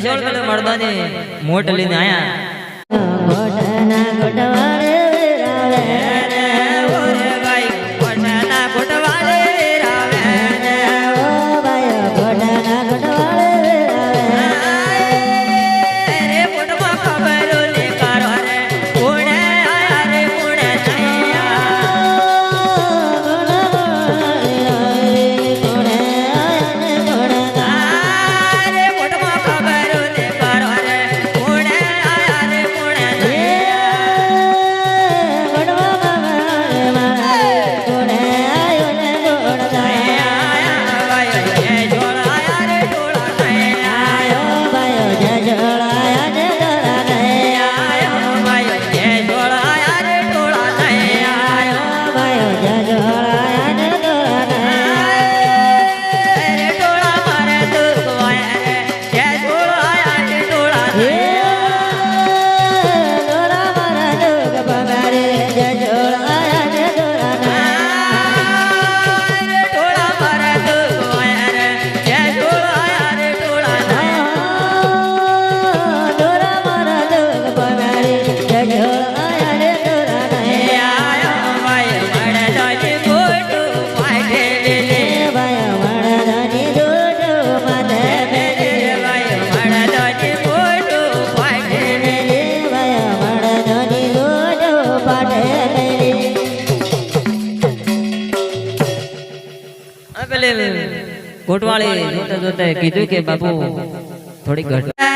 છે મળવાની મોટ લઈને આયા. કોટવાળે જોતે જોતે કીધું કે બાપુ થોડી ઘટ